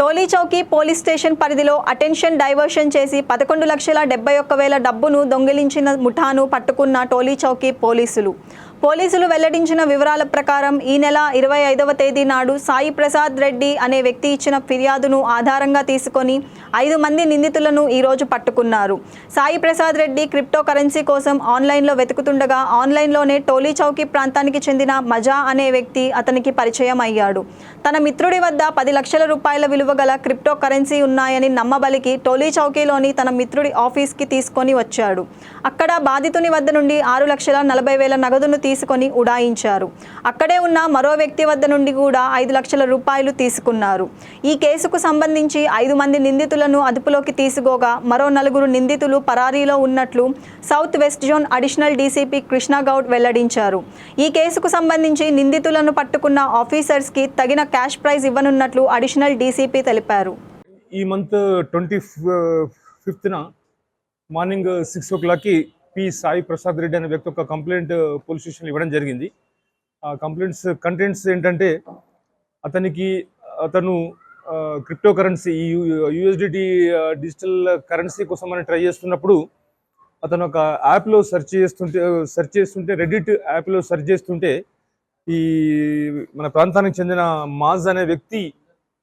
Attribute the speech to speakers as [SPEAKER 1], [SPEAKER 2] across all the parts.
[SPEAKER 1] టోలీ Chowki police station పరిధిలో attention diversion చేసి పదకొండు లక్షల డెబ్బై ఒక్క వేల డబ్బును దొంగిలించిన ముఠాను పట్టుకున్న టోలీ చౌకీ పోలీసులు. పోలీసులు వెల్లడించిన వివరాల ప్రకారం ఈ నెల ఇరవై ఐదవ తేదీ నాడు సాయి ప్రసాద్ రెడ్డి అనే వ్యక్తి ఇచ్చిన ఫిర్యాదును ఆధారంగా తీసుకొని ఐదు మంది నిందితులను ఈరోజు పట్టుకున్నారు. సాయి ప్రసాద్ రెడ్డి క్రిప్టో కరెన్సీ కోసం ఆన్లైన్లో వెతుకుతుండగా ఆన్లైన్లోనే టోలీ చౌకీ ప్రాంతానికి చెందిన మజా అనే వ్యక్తి అతనికి పరిచయం అయ్యాడు. తన మిత్రుడి వద్ద పది లక్షల రూపాయల విలువ గల క్రిప్టో కరెన్సీ ఉన్నాయని నమ్మబలికి టోలీ చౌకీలోని తన మిత్రుడి ఆఫీస్కి తీసుకొని వచ్చాడు. అక్కడ బాధితుని వద్ద నుండి ఆరు లక్షల నలభై వేల నగదును తీసుకొని ఉడాయించారు. అక్కడే ఉన్న మరో వ్యక్తి వద్ద నుండి కూడా ఐదు లక్షల రూపాయలు తీసుకున్నారు. ఈ కేసుకు సంబంధించి ఐదు మంది నిందితులను అదుపులోకి తీసుకోగా మరో నలుగురు నిందితులు పరారీలో ఉన్నట్లు south west zone additional DCP Krishnagoud వెల్లడించారు. ఈ కేసుకు సంబంధించి నిందితులను పట్టుకున్న ఆఫీసర్స్కి తగిన క్యాష్ ప్రైజ్ ఇవ్వనున్నట్లు అడిషనల్ డీసీపీ తెలిపారు.
[SPEAKER 2] ఈ మంత్ ట్వంటీ ఫిఫ్త్న మార్నింగ్ సిక్స్ ఓ క్లాక్కి పి సాయి ప్రసాద్ రెడ్డి అనే వ్యక్తి ఒక కంప్లైంట్ పోలీస్ స్టేషన్లో ఇవ్వడం జరిగింది. ఆ కంప్లైంట్స్ కంటెంట్స్ ఏంటంటే అతనికి అతను crypto currency USDT digital currency కోసం అని ట్రై చేస్తున్నప్పుడు అతను ఒక యాప్లో సెర్చ్ చేస్తుంటే సెర్చ్ చేస్తుంటే రెడిట్ యాప్లో సెర్చ్ చేస్తుంటే ఈ మన ప్రాంతానికి చెందిన మాజ్ అనే వ్యక్తి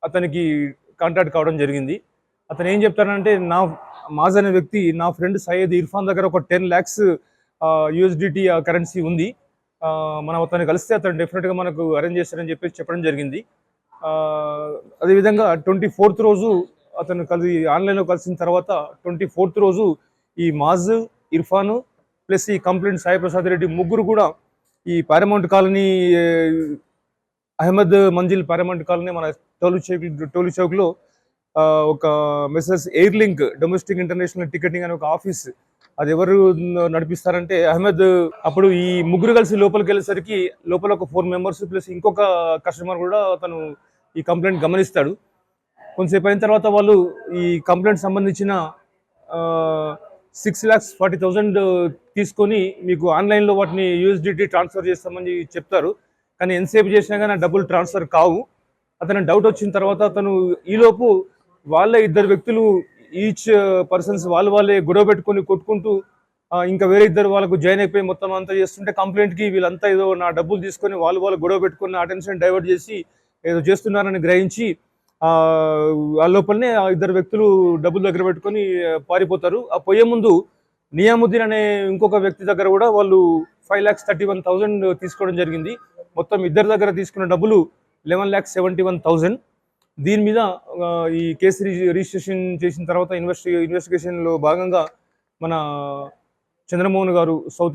[SPEAKER 2] అతనికి కాంటాక్ట్ కావడం జరిగింది. అతను ఏం చెప్తానంటే నా మాజ్ అనే వ్యక్తి నా ఫ్రెండ్ సయ్యద్ ఇర్ఫాన్ దగ్గర ఒక టెన్ ల్యాక్స్ యూఎస్డిటీ కరెన్సీ ఉంది. మనం అతను కలిస్తే అతను డెఫినెట్గా మనకు అరేంజ్ చేస్తారని చెప్పేసి చెప్పడం జరిగింది. అదేవిధంగా ట్వంటీ ఫోర్త్ రోజు అతను కలిసి ఆన్లైన్లో కలిసిన తర్వాత ట్వంటీ ఫోర్త్ రోజు ఈ మాజ్ ఇర్ఫాన్ ప్లస్ ఈ కంప్లైంట్ సాయి ప్రసాద్ రెడ్డి ముగ్గురు కూడా ఈ paramount colony Ahmed Manzil paramount colony మన టోలు చౌక్ టోలు చౌక్లో ఒక message airlink domestic international ticketing అనే ఒక ఆఫీస్ అది ఎవరు నడిపిస్తారంటే అహ్మద్. అప్పుడు ఈ ముగ్గురు కలిసి లోపలికి వెళ్ళేసరికి లోపల ఒక ఫోర్ మెంబర్స్ ప్లస్ ఇంకొక కస్టమర్ కూడా తను ఈ కంప్లైంట్ గమనిస్తాడు. కొంతసేపు అయిన తర్వాత వాళ్ళు ఈ కంప్లైంట్ సంబంధించిన సిక్స్ ల్యాక్స్ ఫార్టీ థౌజండ్ తీసుకొని మీకు ఆన్లైన్లో వాటిని యూఎస్డిటీ ట్రాన్స్ఫర్ చేస్తామని చెప్తారు. కానీ ఎంతసేపు చేసినా కానీ డబ్బులు ట్రాన్స్ఫర్ కావు. అతను డౌట్ వచ్చిన తర్వాత అతను ఈలోపు వాళ్ళ ఇద్దరు వ్యక్తులు ఈచ్ పర్సన్స్ uh, వాళ్ళు వాళ్ళే గొడవ పెట్టుకొని కొట్టుకుంటూ ఇంకా వేరే ఇద్దరు వాళ్ళకు జాయిన్ అయిపోయి మొత్తం అంతా చేస్తుంటే కంప్లైంట్కి వీళ్ళంతా ఏదో నా డబ్బులు తీసుకొని వాళ్ళు వాళ్ళు గొడవ పెట్టుకొని అటెన్షన్ డైవర్ట్ చేసి ఏదో చేస్తున్నారని గ్రహించి ఆ లోపలనే ఆ ఇద్దరు వ్యక్తులు డబ్బులు దగ్గర పెట్టుకొని పారిపోతారు. ఆ పోయే ముందు నియాముద్దీన్ అనే ఇంకొక వ్యక్తి దగ్గర కూడా వాళ్ళు five lakhs thirty one thousand తీసుకోవడం జరిగింది. మొత్తం ఇద్దరి దగ్గర తీసుకున్న డబ్బులు eleven lakhs seventy one thousand దీని మీద ఈ కేసు రిజి- రిజిస్ట్రేషన్ చేసిన తర్వాత ఇన్వెస్టి ఇన్వెస్టిగేషన్లో భాగంగా మన చంద్రమోహన్ గారు సౌత్